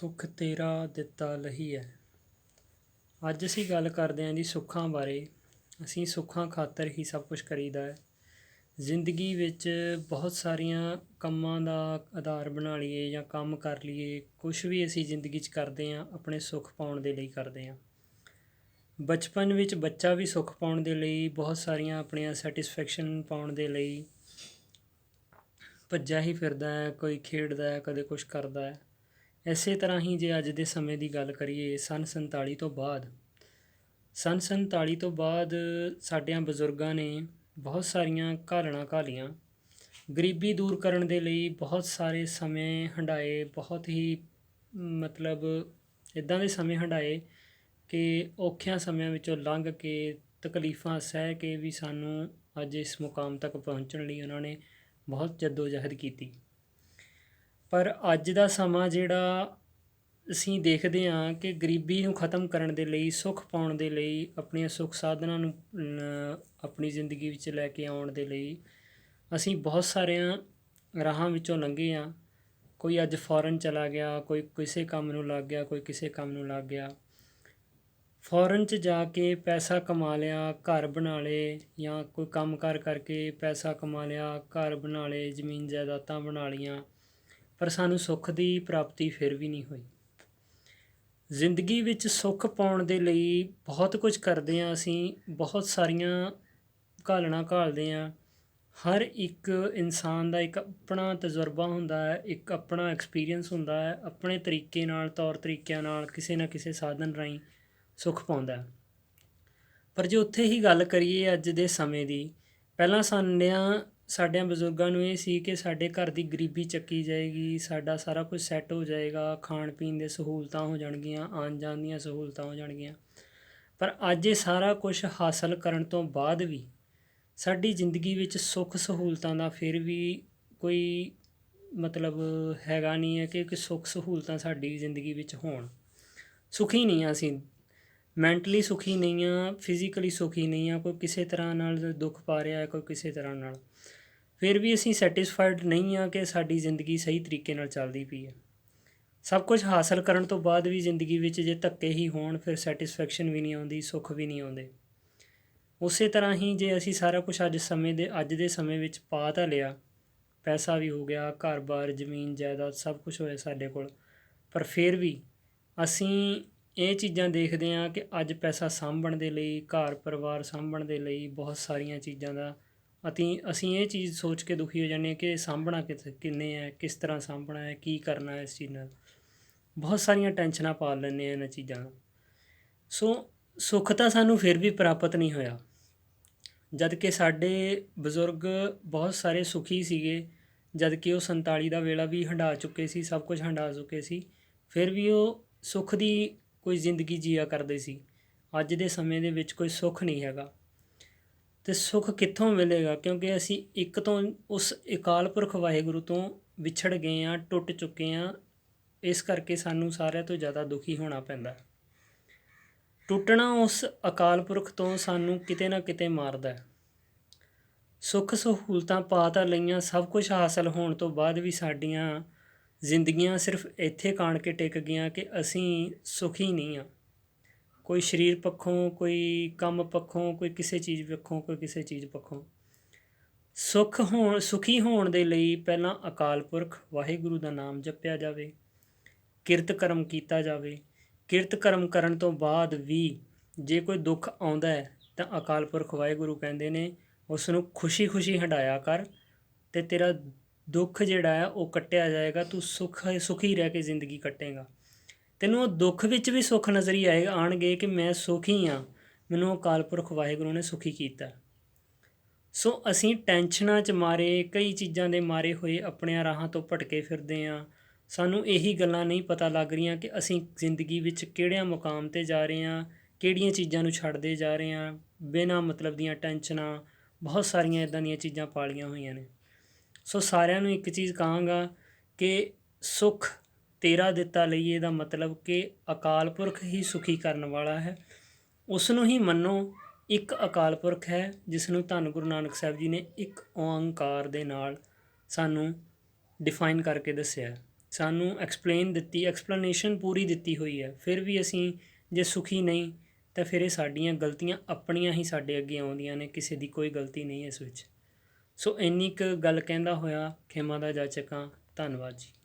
ਸੁੱਖ ਤੇਰਾ ਦਿੱਤਾ ਲਹੀ ਹੈ ਅੱਜ ਅਸੀਂ ਗੱਲ ਕਰਦੇ ਹਾਂ ਜੀ ਸੁੱਖਾਂ ਬਾਰੇ। ਅਸੀਂ ਸੁੱਖਾਂ ਖਾਤਰ ਹੀ ਸਭ ਕੁਝ ਕਰੀਦਾ ਹੈ ਜ਼ਿੰਦਗੀ ਵਿੱਚ ਬਹੁਤ ਸਾਰੀਆਂ ਕੰਮਾਂ ਦਾ ਆਧਾਰ ਬਣਾ ਲਈਏ ਜਾਂ ਕੰਮ ਕਰ ਲਈਏ ਕੁਝ ਵੀ ਅਸੀਂ ਜ਼ਿੰਦਗੀ 'ਚ ਕਰਦੇ ਹਾਂ ਆਪਣੇ ਸੁੱਖ ਪਾਉਣ ਦੇ ਲਈ ਕਰਦੇ ਹਾਂ ਬਚਪਨ ਵਿੱਚ ਬੱਚਾ ਵੀ ਸੁੱਖ ਪਾਉਣ ਦੇ ਲਈ, ਬਹੁਤ ਸਾਰੀਆਂ ਆਪਣੀਆਂ ਸੈਟੀਸਫੈਕਸ਼ਨ ਪਾਉਣ ਦੇ ਲਈ ਭੱਜਾ ਹੀ ਫਿਰਦਾ ਹੈ ਕੋਈ ਖੇਡਦਾ ਹੈ ਕਦੇ ਕੁਝ ਕਰਦਾ ਹੈ ਇਸੇ ਤਰ੍ਹਾਂ ਹੀ ਜੇ ਅੱਜ ਦੇ ਸਮੇਂ ਦੀ ਗੱਲ ਕਰੀਏ ਸਨ 47 ਤੋਂ ਬਾਅਦ, ਸਨ 47 ਤੋਂ ਬਾਅਦ ਸਾਡਿਆਂ ਬਜ਼ੁਰਗਾਂ ਨੇ ਬਹੁਤ ਸਾਰੀਆਂ ਘਾਲਣਾ ਘਾਲੀਆਂ। ਗਰੀਬੀ ਦੂਰ ਕਰਨ ਦੇ ਲਈ ਬਹੁਤ ਸਾਰੇ ਸਮੇਂ ਹੰਡਾਏ ਬਹੁਤ ਹੀ ਮਤਲਬ ਇਦਾਂ ਦੇ ਸਮੇਂ ਹੰਡਾਏ ਕਿ ਔਖਿਆਂ ਸਮਿਆਂ ਵਿੱਚੋਂ ਲੰਘ ਕੇ ਤਕਲੀਫਾਂ ਸਹਿ ਕੇ ਵੀ ਸਾਨੂੰ ਅੱਜ ਇਸ ਮੁਕਾਮ ਤੱਕ ਪਹੁੰਚਣ ਲਈ ਉਹਨਾਂ ਨੇ ਬਹੁਤ ਜਹਿਦ ਕੀਤੀ। ਪਰ ਅੱਜ ਦਾ ਸਮਾਂ ਜਿਹੜਾ ਅਸੀਂ ਦੇਖਦੇ ਹਾਂ ਕਿ ਗਰੀਬੀ ਨੂੰ ਖਤਮ ਕਰਨ ਦੇ ਲਈ, ਸੁੱਖ ਪਾਉਣ ਦੇ ਲਈ, ਆਪਣੀਆਂ ਸੁੱਖ ਸਾਧਨਾਂ ਨੂੰ ਆਪਣੀ ਜ਼ਿੰਦਗੀ ਵਿੱਚ ਲੈ ਕੇ ਆਉਣ ਦੇ ਲਈ ਅਸੀਂ ਬਹੁਤ ਸਾਰਿਆਂ ਰਾਹਾਂ ਵਿੱਚੋਂ ਲੰਘੇ ਹਾਂ। ਕੋਈ ਅੱਜ ਫੋਰਨ ਚਲਾ ਗਿਆ, ਕੋਈ ਕਿਸੇ ਕੰਮ ਨੂੰ ਲੱਗ ਗਿਆ, ਕੋਈ ਕਿਸੇ ਕੰਮ ਨੂੰ ਲੱਗ ਗਿਆ। ਫੋਰਨ 'ਚ ਜਾ ਕੇ ਪੈਸਾ ਕਮਾ ਲਿਆ, ਘਰ ਬਣਾ ਲਏ ਜਾਂ ਕੋਈ ਕੰਮ ਕਾਰ ਕਰਕੇ ਪੈਸਾ ਕਮਾ ਲਿਆ, ਘਰ ਬਣਾ ਲਏ, ਜ਼ਮੀਨ ਜਾਇਦਾਦਾਂ ਬਣਾ ਲਈਆਂ। ਪਰ ਸਾਨੂੰ ਸੁੱਖ ਦੀ ਪ੍ਰਾਪਤੀ ਫਿਰ ਵੀ ਨਹੀਂ ਹੋਈ। ਜ਼ਿੰਦਗੀ ਵਿੱਚ ਸੁੱਖ ਪਾਉਣ ਦੇ ਲਈ ਬਹੁਤ ਕੁਝ ਕਰਦੇ ਹਾਂ ਅਸੀਂ, ਬਹੁਤ ਸਾਰੀਆਂ ਘਾਲਣਾ ਘਾਲਦੇ ਹਾਂ। ਹਰ ਇੱਕ ਇਨਸਾਨ ਦਾ ਇੱਕ ਆਪਣਾ ਤਜਰਬਾ ਹੁੰਦਾ ਹੈ, ਇੱਕ ਆਪਣਾ ਐਕਸਪੀਰੀਅੰਸ ਹੁੰਦਾ ਹੈ, ਆਪਣੇ ਤਰੀਕੇ ਨਾਲ, ਤੌਰ ਤਰੀਕਿਆਂ ਨਾਲ, ਕਿਸੇ ਨਾ ਕਿਸੇ ਸਾਧਨ ਰਾਹੀਂ ਸੁੱਖ ਪਾਉਂਦਾ ਹੈ। ਪਰ ਜੇ ਉੱਥੇ ਹੀ ਗੱਲ ਕਰੀਏ ਅੱਜ ਦੇ ਸਮੇਂ ਦੀ, ਪਹਿਲਾਂ ਸਾਨਿਆਂ ਸਾਡਿਆਂ ਬਜ਼ੁਰਗਾਂ ਨੂੰ ਇਹ ਸੀ ਕਿ ਸਾਡੇ ਘਰ ਦੀ ਗਰੀਬੀ ਚੱਕੀ ਜਾਏਗੀ, ਸਾਡਾ ਸਾਰਾ ਕੁਝ ਸੈੱਟ ਹੋ ਜਾਏਗਾ, ਖਾਣ ਪੀਣ ਦੇ ਸਹੂਲਤਾਂ ਹੋ ਜਾਣਗੀਆਂ, ਆਉਣ ਜਾਣ ਦੀਆਂ ਸਹੂਲਤਾਂ ਹੋ ਜਾਣਗੀਆਂ। ਪਰ ਅੱਜ ਇਹ ਸਾਰਾ ਕੁਝ ਹਾਸਲ ਕਰਨ ਤੋਂ ਬਾਅਦ ਵੀ ਸਾਡੀ ਜ਼ਿੰਦਗੀ ਵਿੱਚ ਸੁੱਖ ਸਹੂਲਤਾਂ ਦਾ ਫਿਰ ਵੀ ਕੋਈ ਮਤਲਬ ਹੈਗਾ ਨਹੀਂ ਹੈ ਕਿ ਕਿ ਸੁੱਖ ਸਹੂਲਤਾਂ ਸਾਡੀ ਜ਼ਿੰਦਗੀ ਵਿੱਚ ਹੋਣ। ਸੁਖੀ ਨਹੀਂ ਹਾਂ ਅਸੀਂ। ਮੈਂਟਲੀ ਸੁਖੀ ਨਹੀਂ ਆ ਫਿਜ਼ੀਕਲੀ ਸੁਖੀ ਨਹੀਂ ਆ ਕੋਈ ਕਿਸੇ ਤਰ੍ਹਾਂ ਨਾਲ ਦੁੱਖ ਪਾ ਰਿਹਾ ਹੈ, ਕੋਈ ਕਿਸੇ ਤਰ੍ਹਾਂ ਨਾਲ। ਫਿਰ ਵੀ ਅਸੀਂ ਸੈਟੀਸਫਾਈਡ ਨਹੀਂ ਆ ਕਿ ਸਾਡੀ ਜ਼ਿੰਦਗੀ ਸਹੀ ਤਰੀਕੇ ਨਾਲ ਚੱਲਦੀ ਪਈ ਹੈ। ਸਭ ਕੁਝ ਹਾਸਲ ਕਰਨ ਤੋਂ ਬਾਅਦ ਵੀ ਜ਼ਿੰਦਗੀ ਵਿੱਚ ਜੇ ਧੱਕੇ ਹੀ ਹੋਣ, ਫਿਰ ਸੈਟੀਸਫੈਕਸ਼ਨ ਵੀ ਨਹੀਂ ਆਉਂਦੀ, ਸੁੱਖ ਵੀ ਨਹੀਂ ਆਉਂਦੇ। ਉਸੇ ਤਰ੍ਹਾਂ ਹੀ ਜੇ ਅਸੀਂ ਸਾਰਾ ਕੁਝ ਅੱਜ ਸਮੇਂ ਦੇ, ਅੱਜ ਦੇ ਸਮੇਂ ਵਿੱਚ ਪਾ ਤਾਂ ਲਿਆ, ਪੈਸਾ ਵੀ ਹੋ ਗਿਆ, ਘਰ-ਬਾਰ, ਜ਼ਮੀਨ, ਜਾਇਦਾਦ ਸਭ ਕੁਝ ਹੋਇਆ ਸਾਡੇ ਕੋਲ, ਪਰ ਫਿਰ ਵੀ ਅਸੀਂ ਇਹ ਚੀਜ਼ਾਂ ਦੇਖਦੇ ਹਾਂ ਕਿ ਅੱਜ ਪੈਸਾ ਸਾਂਭਣ ਦੇ ਲਈ ਘਰ ਪਰਿਵਾਰ ਸਾਂਭਣ ਦੇ ਲਈ ਬਹੁਤ ਸਾਰੀਆਂ ਚੀਜ਼ਾਂ ਦਾ ਅਤੀ, ਅਸੀਂ ਇਹ ਚੀਜ਼ ਸੋਚ ਕੇ ਦੁਖੀ ਹੋ ਜਾਂਦੇ ਹਾਂ ਕਿ ਸਾਂਭਣਾ ਕਿਸ ਕਿੰਨੇ ਹੈ, ਕਿਸ ਤਰ੍ਹਾਂ ਸਾਂਭਣਾ ਹੈ, ਕੀ ਕਰਨਾ ਹੈ ਇਸ ਚੀਜ਼ ਨਾਲ। ਬਹੁਤ ਸਾਰੀਆਂ ਟੈਨਸ਼ਨਾਂ ਪਾ ਲੈਂਦੇ ਆ ਇਹਨਾਂ ਚੀਜ਼ਾਂ ਨਾਲ ਸੋ, ਸੁੱਖ ਤਾਂ ਸਾਨੂੰ ਫਿਰ ਵੀ ਪ੍ਰਾਪਤ ਨਹੀਂ ਹੋਇਆ। ਜਦ ਕਿ ਸਾਡੇ ਬਜ਼ੁਰਗ ਬਹੁਤ ਸਾਰੇ ਸੁਖੀ ਸੀਗੇ, ਜਦ ਕਿ ਉਹ 47 ਦਾ ਵੇਲਾ ਵੀ ਹੰਡਾ ਚੁੱਕੇ ਸੀ, ਸਭ ਕੁਝ ਹੰਡਾ ਚੁੱਕੇ ਸੀ। ਫਿਰ ਵੀ ਉਹ ਸੁੱਖ ਦੀ ਕੋਈ ਜ਼ਿੰਦਗੀ ਜੀਆ ਕਰਦੇ ਸੀ। ਅੱਜ ਦੇ ਸਮੇਂ ਦੇ ਵਿੱਚ ਕੋਈ ਸੁੱਖ ਨਹੀਂ ਹੈਗਾ। ਤੇ ਸੁੱਖ ਕਿੱਥੋਂ ਮਿਲੇਗਾ? ਕਿਉਂਕਿ ਅਸੀਂ ਇੱਕ ਤੋਂ ਉਸ ਅਕਾਲ ਪੁਰਖ ਵਾਹਿਗੁਰੂ ਤੋਂ ਵਿਛੜ ਗਏ ਆ ਟੁੱਟ ਚੁੱਕੇ ਆ ਇਸ ਕਰਕੇ ਸਾਨੂੰ ਸਾਰਿਆਂ ਤੋਂ ਜ਼ਿਆਦਾ ਦੁਖੀ ਹੋਣਾ ਪੈਂਦਾ ਟੁੱਟਣਾ ਉਸ ਅਕਾਲ ਪੁਰਖ ਤੋਂ ਸਾਨੂੰ ਕਿਤੇ ਨਾ ਕਿਤੇ ਮਾਰਦਾ ਹੈ। ਸੁੱਖ ਸਹੂਲਤਾਂ ਪਾ ਤਾਂ ਲਈਆਂ, ਸਭ ਕੁਝ ਹਾਸਲ ਹੋਣ ਤੋਂ ਬਾਅਦ ਵੀ ਸਾਡੀਆਂ ਜ਼ਿੰਦਗੀਆਂ ਸਿਰਫ ਇੱਥੇ ਕਾਣ ਕੇ ਟਿਕ ਗਈਆਂ ਕਿ ਅਸੀਂ ਸੁਖੀ ਨਹੀਂ ਆ ਕੋਈ ਸਰੀਰ ਪੱਖੋਂ, ਕੋਈ ਕੰਮ ਪੱਖੋਂ, ਕੋਈ ਕਿਸੇ ਚੀਜ਼ ਪੱਖੋਂ, ਕੋਈ ਕਿਸੇ ਚੀਜ਼ ਪੱਖੋਂ। ਸੁਖ ਹੋਣ, ਸੁਖੀ ਹੋਣ ਦੇ ਲਈ ਪਹਿਲਾਂ ਅਕਾਲ ਪੁਰਖ ਵਾਹਿਗੁਰੂ ਦਾ ਨਾਮ ਜਪਿਆ ਜਾਵੇ, ਕਿਰਤ ਕਰਮ ਕੀਤਾ ਜਾਵੇ। ਕਿਰਤ ਕਰਮ ਕਰਨ ਤੋਂ ਬਾਅਦ ਵੀ ਜੇ ਕੋਈ ਦੁੱਖ ਆਉਂਦਾ ਹੈ, ਤਾਂ ਅਕਾਲ ਪੁਰਖ ਵਾਹਿਗੁਰੂ ਕਹਿੰਦੇ ਨੇ ਉਸ ਨੂੰ ਖੁਸ਼ੀ-ਖੁਸ਼ੀ ਹੰਡਾਇਆ ਕਰ ਤੇ ਤੇਰਾ ਦੁੱਖ ਜਿਹੜਾ ਹੈ, ਉਹ ਕੱਟਿਆ ਜਾਏਗਾ, ਤੂੰ ਸੁਖ, ਸੁਖੀ ਰਹਿ ਕੇ ਜ਼ਿੰਦਗੀ ਕੱਟੇਗਾ। ਤੈਨੂੰ ਉਹ ਦੁੱਖ ਵਿੱਚ ਵੀ ਸੁੱਖ ਨਜ਼ਰ ਹੀ ਆਏਗਾ ਆਣਗੇ ਕਿ ਮੈਂ ਸੁਖੀ ਆ। ਮੈਨੂੰ ਅਕਾਲ ਪੁਰਖ ਵਾਹਿਗੁਰੂ ਨੇ ਸੁਖੀ ਕੀਤਾ। ਸੋ ਅਸੀਂ ਟੈਨਸ਼ਨਾਂ 'ਚ ਮਾਰੇ, ਕਈ ਚੀਜ਼ਾਂ ਦੇ ਮਾਰੇ ਹੋਏ ਆਪਣਿਆਂ ਰਾਹਾਂ ਤੋਂ ਭਟਕੇ ਫਿਰਦੇ ਆ। ਸਾਨੂੰ ਇਹੀ ਗੱਲਾਂ ਨਹੀਂ ਪਤਾ ਲੱਗ ਰਹੀਆਂ ਕਿ ਅਸੀਂ ਜ਼ਿੰਦਗੀ ਵਿੱਚ ਕਿਹੜਿਆਂ ਮੁਕਾਮ ਤੇ ਜਾ ਰਹੇ ਆ, ਕਿਹੜੀਆਂ ਚੀਜ਼ਾਂ ਨੂੰ ਛੱਡਦੇ ਜਾ ਰਹੇ ਆ। ਬਿਨਾਂ ਮਤਲਬ ਦੀਆਂ ਟੈਨਸ਼ਨਾਂ ਬਹੁਤ ਸਾਰੀਆਂ ਇਦਾਂ ਦੀਆਂ ਚੀਜ਼ਾਂ ਪਾਲੀਆਂ ਹੋਈਆਂ ਨੇ। ਸੋ ਸਾਰਿਆਂ ਨੂੰ ਇੱਕ ਚੀਜ਼ ਕਹਾਂਗਾ ਕਿ ਸੁਖ ਤੇਰਾ ਦਿੱਤਾ ਲਈਏ ਦਾ ਮਤਲਬ ਕਿ ਅਕਾਲ ਪੁਰਖ ਹੀ ਸੁਖੀ ਕਰਨ ਵਾਲਾ ਹੈ। ਉਸ ਨੂੰ ਹੀ ਮੰਨੋ, ਇੱਕ ਅਕਾਲ ਪੁਰਖ ਹੈ ਜਿਸ ਨੂੰ ਧੰਨ ਗੁਰੂ ਨਾਨਕ ਸਾਹਿਬ ਜੀ ਨੇ ਇੱਕ ਓੰਕਾਰ ਦੇ ਨਾਲ ਸਾਨੂੰ ਡਿਫਾਈਨ ਕਰਕੇ ਦੱਸਿਆ। ਸਾਨੂੰ ਐਕਸਪਲੇਨ ਦਿੱਤੀ ਐਕਸਪਲੇਨੇਸ਼ਨ ਪੂਰੀ ਦਿੱਤੀ ਹੋਈ ਹੈ। ਫਿਰ ਵੀ ਅਸੀਂ ਜੇ ਸੁਖੀ ਨਹੀਂ, ਤਾਂ ਫਿਰ ਇਹ ਸਾਡੀਆਂ ਗਲਤੀਆਂ ਆਪਣੀਆਂ ਹੀ ਸਾਡੇ ਅੱਗੇ ਆਉਂਦੀਆਂ ਨੇ, ਕਿਸੇ ਦੀ ਕੋਈ ਗਲਤੀ ਨਹੀਂ ਇਸ ਵਿੱਚ। ਸੋ ਇੰਨੀ ਕੁ ਗੱਲ ਕਹਿੰਦਾ ਹੋਇਆ, ਖਿਮਾ ਦਾ ਜਾਚਕਾਂ, ਧੰਨਵਾਦ ਜੀ।